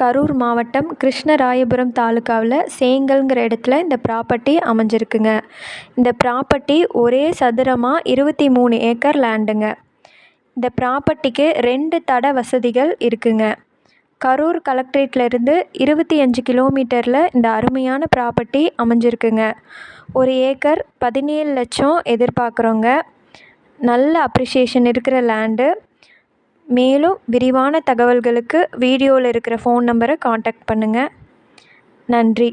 கரூர் மாவட்டம் கிருஷ்ணராயபுரம் தாலுக்காவில் சேங்கல்ங்கிற இடத்துல இந்த ப்ராப்பர்ட்டி அமைஞ்சிருக்குங்க. இந்த ப்ராப்பர்ட்டி ஒரே சதுரமாக இருபத்தி மூணு ஏக்கர் லேண்டுங்க இந்த ப்ராப்பர்ட்டிக்கு ரெண்டு தட வசதிகள் இருக்குங்க. கரூர் கலெக்ட்ரேட்லேருந்து இருபத்தி அஞ்சு கிலோமீட்டரில் இந்த அருமையான ப்ராப்பர்ட்டி அமைஞ்சிருக்குங்க. ஒரு ஏக்கர் பதினேழு லட்சம் எதிர்பார்க்குறோங்க. நல்ல அப்ரிஷியேஷன் இருக்கிற லேண்டு மேலும் விரிவான தகவல்களுக்கு வீடியோவில் இருக்கிற ஃபோன் நம்பரை காண்டாக்ட் பண்ணுங்கள் நன்றி.